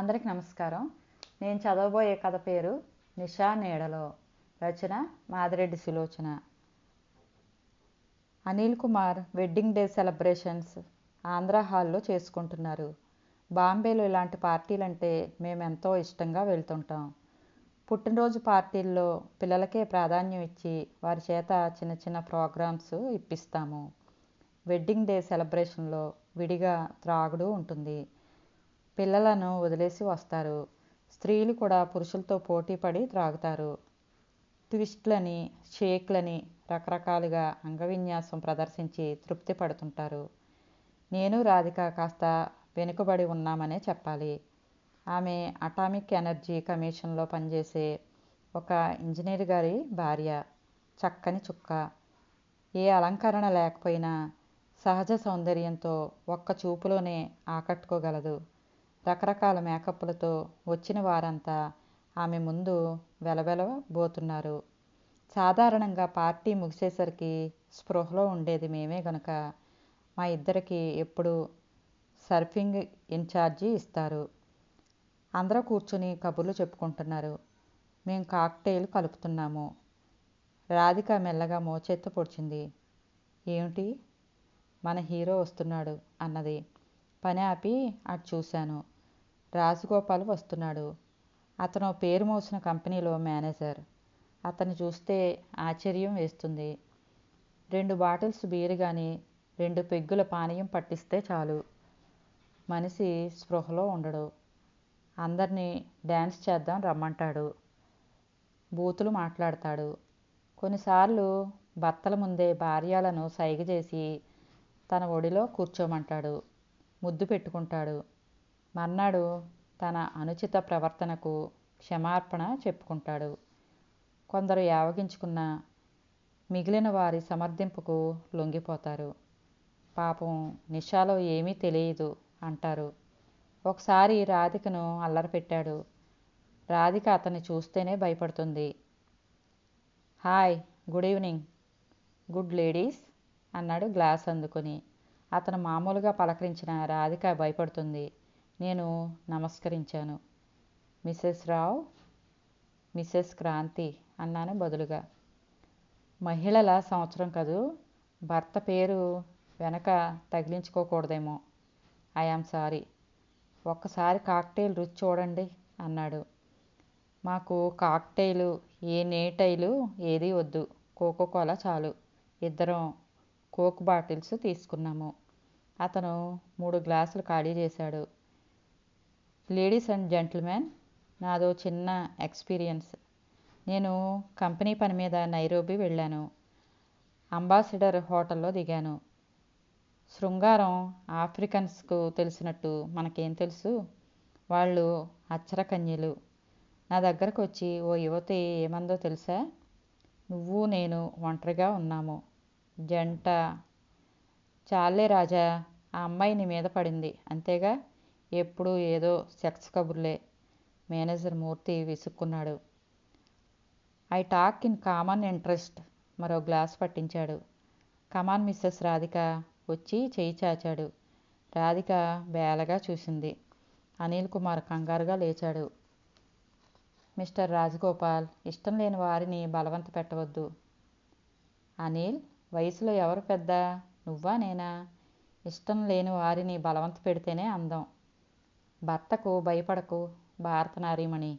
అందరికి నమస్కారం. నేను చదవబోయే కథ పేరు నిషా నీడలో. రచన Madireddy Sulochana. Anil Kumar wedding day celebrations Andhra హాల్లో చేసుకుంటున్నారు. బాంబేలో ఇలాంటి పార్టీలంటే మేము ఎంతో ఇష్టంగా వెళ్తుంటాం. పుట్టినరోజు పార్టీల్లో పిల్లలకే ప్రాధాన్యం ఇచ్చి వారి చేత చిన్న చిన్న ప్రోగ్రామ్స్ ఇప్పిస్తాము. వెడ్డింగ్ డే సెలబ్రేషన్లో విడిగా త్రాగుడు ఉంటుంది. పిల్లలను వదిలేసి వస్తారు. స్త్రీలు కూడా పురుషులతో పోటీ పడి త్రాగుతారు. ట్విస్ట్లని షేక్లని రకరకాలుగా అంగవిన్యాసం ప్రదర్శించి తృప్తి పడుతుంటారు. నేను రాధిక కాస్త వెనుకబడి ఉన్నామనే చెప్పాలి. ఆమె అటామిక్ ఎనర్జీ కమిషన్లో పనిచేసే ఒక ఇంజనీర్ గారి భార్య. చక్కని చుక్క. ఏ అలంకరణ లేకపోయినా సహజ సౌందర్యంతో ఒక్క చూపులోనే ఆకట్టుకోగలదు. రకరకాల మేకప్లతో వచ్చిన వారంతా ఆమె ముందు వెలవెలబోతున్నారు సాధారణంగా పార్టీ ముగిసేసరికి స్పృహలో ఉండేది మేమే గనుక మా ఇద్దరికి ఎప్పుడు సర్ఫింగ్ ఇన్ఛార్జి ఇస్తారు. అందరూ కూర్చుని కబుర్లు చెప్పుకుంటున్నారు. మేము కాక్టైల్ కలుపుతున్నాము. రాధిక మెల్లగా మోచేత్త పొడిచింది. ఏమిటి? మన హీరో వస్తున్నాడు అన్నది. పని ఆపి అటు చూశాను. రాజగోపాల్ వస్తున్నాడు. అతను పేరు మోసిన కంపెనీలో మేనేజర్. అతన్ని చూస్తే ఆశ్చర్యం వేస్తుంది. రెండు బాటిల్స్ బీరు కానీ రెండు పెగ్గుల పానీయం పట్టిస్తే చాలు. మనిషి స్పృహలో ఉండడు. అందరినీ డ్యాన్స్ చేద్దాం రమ్మంటాడు. బూతులు మాట్లాడతాడు. కొన్నిసార్లు భర్తల ముందే భార్యలను సైగ చేసి తన ఒడిలో కూర్చోమంటాడు. ముద్దు పెట్టుకుంటాడు. మర్నాడు తన అనుచిత ప్రవర్తనకు క్షమార్పణ చెప్పుకుంటాడు. కొందరు యావగించుకున్న మిగిలిన వారి సమర్థింపుకు లొంగిపోతారు. పాపం నిషాలో ఏమీ తెలియదు అంటారు. ఒకసారి రాధికను అల్లరిపెట్టాడు. రాధిక అతన్ని చూస్తేనే భయపడుతుంది. Hi good evening. Good ladies అన్నాడు గ్లాస్ అందుకొని. అతను మామూలుగా పలకరించిన రాధిక భయపడుతుంది. నేను నమస్కరించాను. మిస్సెస్ రావ్ మిస్సెస్ క్రాంతి అన్నాను బదులుగా. మహిళల సంవత్సరం కదూ? భర్త పేరు వెనక తగిలించుకోకూడదేమో. I am sorry. ఒక్కసారి కాక్టైల్ రుచి చూడండి అన్నాడు. మాకు కాక్టైలు ఏ నేటైలు ఏదీ వద్దు. కోకోకోలా చాలు. ఇద్దరం కోక్ బాటిల్స్ తీసుకున్నాము. అతను మూడు గ్లాసులు ఖాళీ చేశాడు. లేడీస్ అండ్ జెంటిల్మెన్ నాదో చిన్న ఎక్స్పీరియన్స్ నేను కంపెనీ పని మీద నైరోబి వెళ్ళాను. అంబాసిడర్ హోటల్లో దిగాను. శృంగారం ఆఫ్రికన్స్కు తెలిసినట్టు మనకేం తెలుసు? వాళ్ళు అచ్చరకన్యలు. నా దగ్గరకు వచ్చి ఓ యువతి ఏమందో తెలుసా? నువ్వు నేను ఒంటరిగా ఉన్నాము. జంట. చాలే రాజా ఆ అమ్మాయి నీ మీద పడింది. అంతేగా? ఎప్పుడు ఏదో సెక్స్ కబుర్లే. మేనేజర్ మూర్తి విసుక్కున్నాడు. I talk in common interest మరో గ్లాస్ పట్టించాడు. కమాన్ మిస్సెస్ రాధిక వచ్చి చేయి చాచాడు. రాధిక బేలగా చూసింది. అనిల్ కుమార్ కంగారుగా లేచాడు. మిస్టర్ రాజగోపాల్ ఇష్టం లేని వారిని బలవంత పెట్టవద్దు. అనిల్ వయసులో ఎవరు పెద్ద? నువ్వా నేనా? ఇష్టం లేని వారిని బలవంత పెడితేనే అందం. భర్తకు భయపడకు భారత నారీమణి.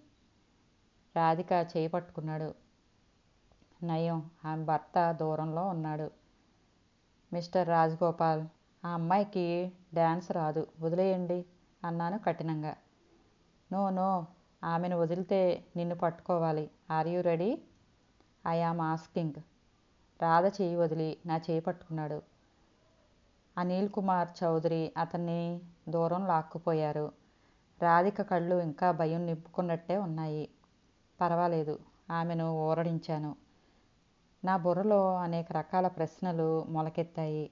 రాధిక చేయి పట్టుకున్నాడు నయం ఆమె భర్త దూరంలో ఉన్నాడు. మిస్టర్ రాజగోపాల్ ఆ అమ్మాయికి డ్యాన్స్ రాదు వదిలేయండి అన్నాను కఠినంగా. నో నో ఆమెను వదిలితే నిన్ను పట్టుకోవాలి. Are you ready? I am asking. Radha చేయి వదిలి నా చేయి పట్టుకున్నాడు. అనిల్ కుమార్ చౌదరి అతన్ని దూరం లాక్కుపోయారు. రాధిక కళ్ళు ఇంకా భయం నింపుకున్నట్టే ఉన్నాయి. పర్వాలేదు ఆమెను ఊరడించాను నా బుర్రలో అనేక రకాల ప్రశ్నలు మొలకెత్తాయి.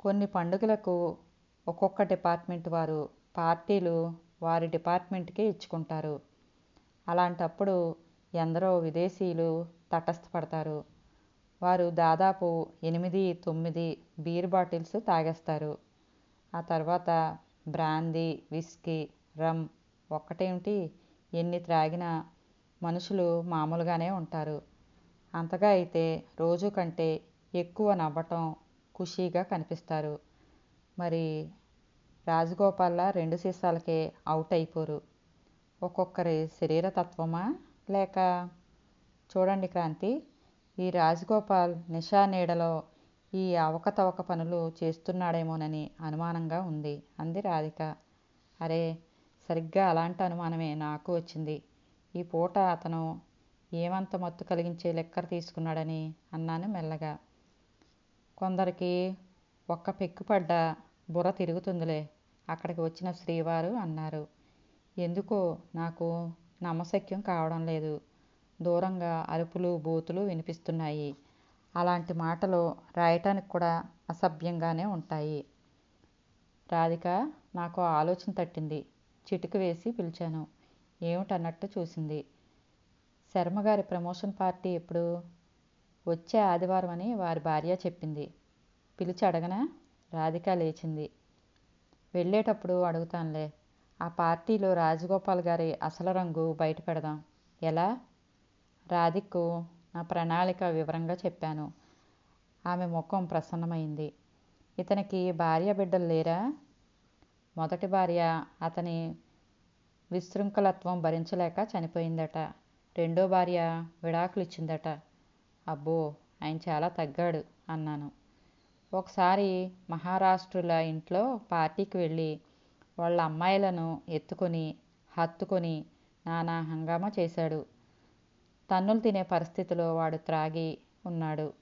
కొన్ని పండుగలకు ఒక్కొక్క డిపార్ట్మెంట్ వారు పార్టీలు వారి డిపార్ట్మెంట్కే ఇచ్చుకుంటారు. అలాంటప్పుడు ఎందరో విదేశీయులు తటస్థపడతారు. వారు దాదాపు ఎనిమిది తొమ్మిది బీర్ బాటిల్స్ తాగేస్తారు. ఆ తర్వాత బ్రాందీ విస్కీ రమ్ ఒక్కటేమిటి? ఎన్ని త్రాగినా మనుషులు మామూలుగానే ఉంటారు. అంతగా అయితే రోజు కంటే ఎక్కువ నవ్వటం ఖుషీగా కనిపిస్తారు. మరి రాజగోపాల్లా రెండు సీసాలకే అవుట్ అయిపోరు. ఒక్కొక్కరి శరీర తత్వమా లేక? చూడండి క్రాంతి ఈ రాజగోపాల్ నిషా నీడలో ఈ అవకతవక పనులు చేస్తున్నాడేమోనని అనుమానంగా ఉంది. అంది రాధిక. అరే సరిగ్గా అలాంటి అనుమానమే నాకు వచ్చింది. ఈ పూట అతను ఏమంత మత్తు కలిగించే లెక్కర్ తీసుకున్నాడని అన్నాను మెల్లగా. కొందరికి ఒక్క పెక్కుపడ్డ బుర్ర తిరుగుతుందిలే అక్కడికి వచ్చిన శ్రీవారు అన్నారు. ఎందుకో నాకు నమ్మశక్యం కావడం లేదు. దూరంగా అరుపులు బూతులు వినిపిస్తున్నాయి. అలాంటి మాటలు రాయటానికి కూడా అసభ్యంగానే ఉంటాయి. రాధిక నాకు ఆలోచన తట్టింది. చిటుకు వేసి పిలిచాను. ఏమిటన్నట్టు చూసింది. శర్మగారి ప్రమోషన్ పార్టీ ఎప్పుడు? వచ్చే ఆదివారం అని వారి భార్య చెప్పింది. పిలిచి అడగనా? రాధిక లేచింది. వెళ్ళేటప్పుడు అడుగుతానులే. ఆ పార్టీలో రాజగోపాల్ గారి అసలు రంగు బయట పెడదాం. ఎలా? రాధిక్కు నా ప్రణాళిక వివరంగా చెప్పాను. ఆమె ముఖం ప్రసన్నమైంది. ఇతనికి భార్య బిడ్డలు లేరా? మొదటి భార్య అతని విశృంఖలత్వం భరించలేక చనిపోయిందట. రెండో భార్య విడాకులు ఇచ్చిందట అబ్బో ఆయన చాలా తగ్గాడు అన్నాను. ఒకసారి మహారాష్ట్రుల ఇంట్లో పార్టీకి వెళ్ళి వాళ్ళ అమ్మాయిలను ఎత్తుకొని హత్తుకొని నానా హంగామా చేశాడు. తన్నులు తినే పరిస్థితిలో వాడు త్రాగి ఉన్నాడు.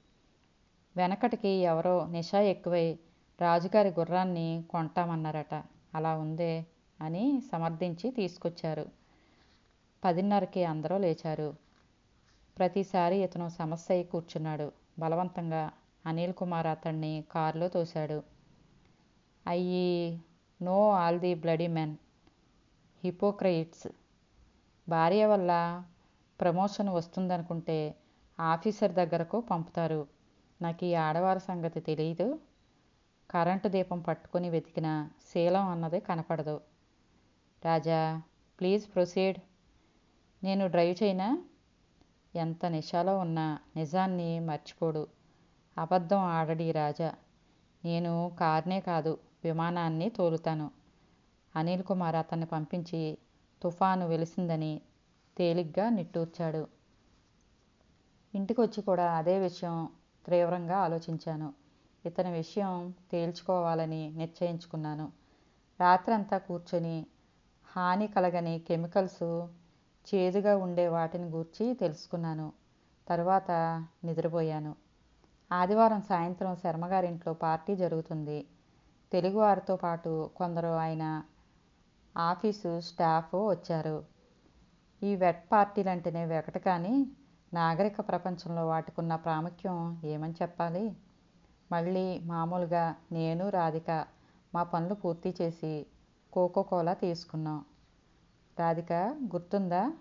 వెనకటికి ఎవరో నిషా ఎక్కువై రాజుగారి గుర్రాన్ని కొంటామన్నారట. అలా ఉందే అని సమర్థించి తీసుకొచ్చారు. పదిన్నరకి అందరూ లేచారు. ప్రతిసారి ఇతను సమస్య అయి కూర్చున్నాడు. బలవంతంగా అనిల్ కుమార్ అతన్ని కారులో తోశాడు. I know all the bloody men hypocrites. భార్య వల్ల ప్రమోషన్ వస్తుందనుకుంటే ఆఫీసర్ దగ్గరకు పంపుతారు. నాకు ఈ ఆడవారి సంగతి తెలియదు కరెంటు దీపం పట్టుకొని వెతికిన శీలం అన్నది కనపడదు. Raja please proceed. నేను డ్రైవ్ చేయనా? ఎంత నిషాలో ఉన్నా నిజాన్ని మర్చిపోడు. అబద్ధం ఆడడి రాజా. నేను కార్నే కాదు విమానాన్ని తోలుతాను. అనిల్ కుమార్ అతన్ని పంపించి తుఫాను వెలిసిందని తేలిగ్గా నిట్టూర్చాడు. ఇంటికి వచ్చి కూడా అదే విషయం తీవ్రంగా ఆలోచించాను. ఇతని విషయం తేల్చుకోవాలని నిశ్చయించుకున్నాను. రాత్రంతా కూర్చొని హాని కలగని కెమికల్స్ చేదుగా ఉండే వాటిని గూర్చి తెలుసుకున్నాను. తరువాత నిద్రపోయాను. ఆదివారం సాయంత్రం శర్మగారింట్లో పార్టీ జరుగుతుంది. తెలుగువారితో పాటు కొందరు ఆయన ఆఫీసు స్టాఫ్ వచ్చారు. ఈ వెట్ పార్టీలు అంటేనే వెకట కానీ నాగరిక ప్రపంచంలో వాటికున్న ప్రాముఖ్యం ఏమని చెప్పాలి? మళ్ళీ మామూలుగా నేను రాధిక మా పనులు పూర్తి చేసి కోకో కోలా తీసుకున్నాం. రాధిక గుర్తుందా?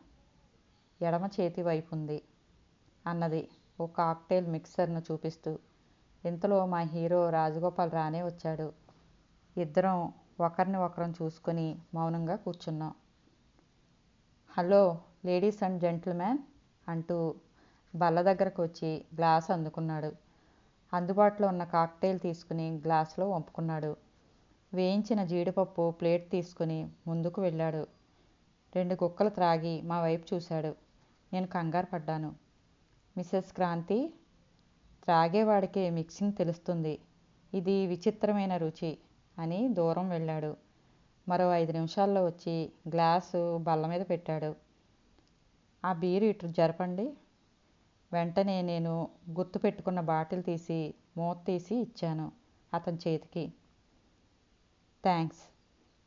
ఎడమ చేతి వైపు ఉంది అన్నది ఓ కాక్టైల్ మిక్సర్ను చూపిస్తూ. ఇంతలో మా హీరో రాజగోపాల్ రానే వచ్చాడు. ఇద్దరం ఒకరిని ఒకరం చూసుకొని మౌనంగా కూర్చున్నాం. హలో లేడీస్ అండ్ జెంటిల్మెన్ అంటూ బల్ల దగ్గరకు వచ్చి గ్లాస్ అందుకున్నాడు. అందుబాటులో ఉన్న కాక్టైల్ తీసుకుని గ్లాసులో వంపుకున్నాడు. వేయించిన జీడిపప్పు ప్లేట్ తీసుకుని ముందుకు వెళ్ళాడు. రెండు కుక్కలు త్రాగి మా వైపు చూశాడు. నేను కంగారు పడ్డాను. మిస్సెస్ క్రాంతి త్రాగేవాడికే మిక్సింగ్ తెలుస్తుంది. ఇది విచిత్రమైన రుచి అని దూరం వెళ్ళాడు. మరో ఐదు నిమిషాల్లో వచ్చి గ్లాసు బల్ల మీద పెట్టాడు. ఆ బీరు ఇటు జరపండి. వెంటనే నేను గుర్తు పెట్టుకున్న బాటిల్ తీసి మూత తీసి ఇచ్చాను అతని చేతికి. థ్యాంక్స్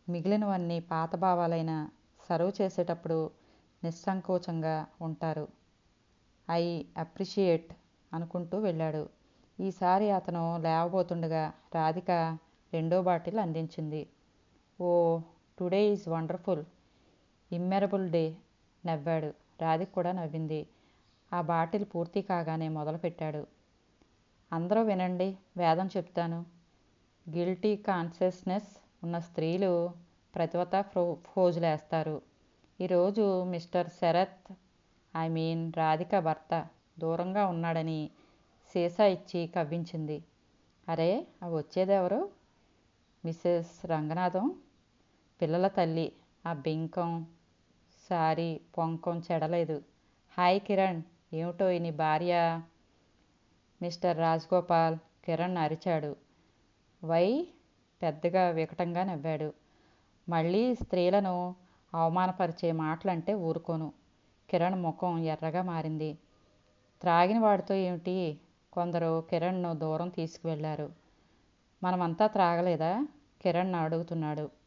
మిగిలినవన్నీ పాత భావాలైన సర్వ్ చేసేటప్పుడు నిస్సంకోచంగా ఉంటారు. ఐ అప్రిషియేట్ అనుకుంటూ వెళ్ళాడు. ఈసారి అతను లేవబోతుండగా రాధిక రెండో బాటిల్ అందించింది. ఓ today is wonderful. Immemorable day నవ్వాడు. రాధిక కూడా నవ్వింది. ఆ బాటిల్ పూర్తి కాగానే మొదలుపెట్టాడు. అందరూ వినండి వేదం చెప్తాను. గిల్టీ కాన్షియస్నెస్ ఉన్న స్త్రీలు ప్రతివత ఫ్రో ఫోజులేస్తారు. ఈరోజు Mr Sharath I mean Radhika భర్త దూరంగా ఉన్నాడని సీసా ఇచ్చి కవ్వించింది. అరే అవి వచ్చేదెవరు? మిస్సెస్ రంగనాథం? పిల్లల తల్లి ఆ బింకం సారీ పొంకం చెడలేదు. హాయ్ కిరణ్ ఏమిటో నీ భార్య? మిస్టర్ రాజ్గోపాల్ కిరణ్ అరిచాడు. వై? పెద్దగా వికటంగా నవ్వాడు. మళ్ళీ స్త్రీలను అవమానపరిచే మాటలంటే ఊరుకోను. కిరణ్ ముఖం ఎర్రగా మారింది. త్రాగిన వాడితో ఏమిటి? కొందరు కిరణ్ను దూరం తీసుకువెళ్ళారు మనమంతా త్రాగలేదా? కిరణ్ అడుగుతున్నాడు.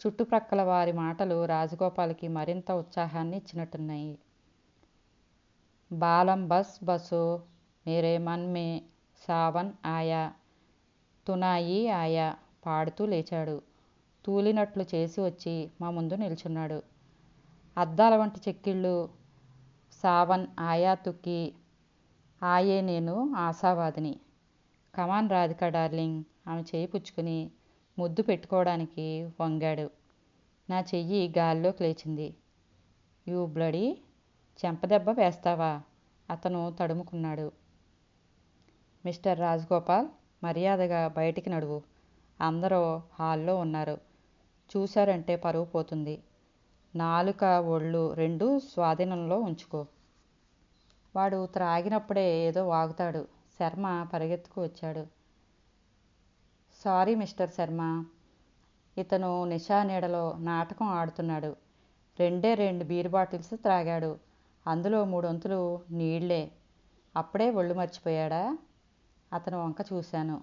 చుట్టుప్రక్కల వారి మాటలు రాజగోపాల్కి మరింత ఉత్సాహాన్ని ఇచ్చినట్టున్నాయి. బాలం బస్ బస్సు మేరే మన్మే సావన్ ఆయా తునాయి ఆయా పాడుతూ లేచాడు. తూలినట్లు చేసి వచ్చి మా ముందు నిల్చున్నాడు. అద్దాల వంటి చెక్కిళ్ళు సావన్ ఆయా తుక్కి ఆయే నేను ఆశావాదిని. కమాన్ రాధిక డార్లింగ్ ఆమె చేయి పుచ్చుకుని ముద్దు పెట్టుకోవడానికి వంగాడు. నా చెయ్యి గాల్లోకి లేచింది. యూ బ్లడీ చెంపదెబ్బ వేస్తావా? అతను తడుముకున్నాడు. మిస్టర్ రాజగోపాల్ మర్యాదగా బయటికి నడువు. అందరూ హాల్లో ఉన్నారు. చూశారంటే పరువు పోతుంది. నాలుక ఒళ్ళు రెండు స్వాధీనంలో ఉంచుకో. వాడు త్రాగినప్పుడే ఏదో వాగుతాడు. శర్మ పరిగెత్తుకు వచ్చాడు. Sorry Mr Sharma. ఇతను నిషా నీడలో నాటకం ఆడుతున్నాడు. రెండే రెండు బీర్ బాటిల్స్ త్రాగాడు. అందులో మూడొంతులు నీళ్ళే. అప్పుడే ఒళ్ళు మర్చిపోయాడా? అతను వంక చూశాను.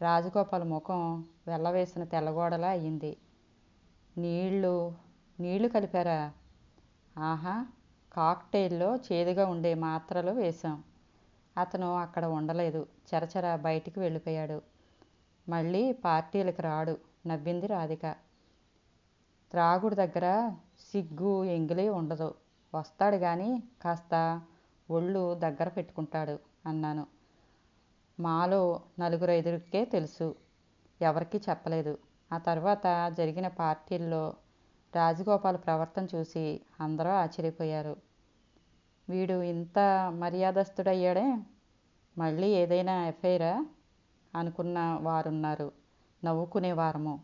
రాజగోపాల్ ముఖం వెళ్ళవేసిన తెల్లగోడలా అయ్యింది. నీళ్ళు నీళ్ళు కలిపారా? ఆహా కాక్టైల్లో చేదుగా ఉండే మాత్రలు వేశాం. అతను అక్కడ ఉండలేదు. చరచర బయటికి వెళ్ళిపోయాడు. మళ్ళీ పార్టీలకు రాడు నవ్వింది రాధిక. త్రాగుడు దగ్గర సిగ్గు ఎంగిలి ఉండదు. వస్తాడు కానీ కాస్త ఒళ్ళు దగ్గర పెట్టుకుంటాడు అన్నాను. మాలో నలుగురు ఐదుగురికే తెలుసు ఎవరికీ చెప్పలేదు. ఆ తర్వాత జరిగిన పార్టీల్లో రాజగోపాల్ ప్రవర్తన చూసి అందరూ ఆశ్చర్యపోయారు. వీడు ఇంత మర్యాదస్తుడయ్యాడే? మళ్ళీ ఏదైనా ఎఫ్ఐరా అనుకున్న వారున్నారు. నవ్వుకునేవారము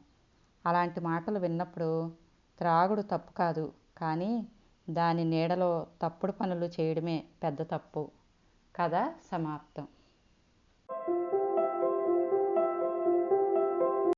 అలాంటి మాటలు విన్నప్పుడు త్రాగుడు తప్పు కాదు. కానీ దాని నీడలో తప్పుడు పనులు చేయడమే పెద్ద తప్పు. కథ సమాప్తం.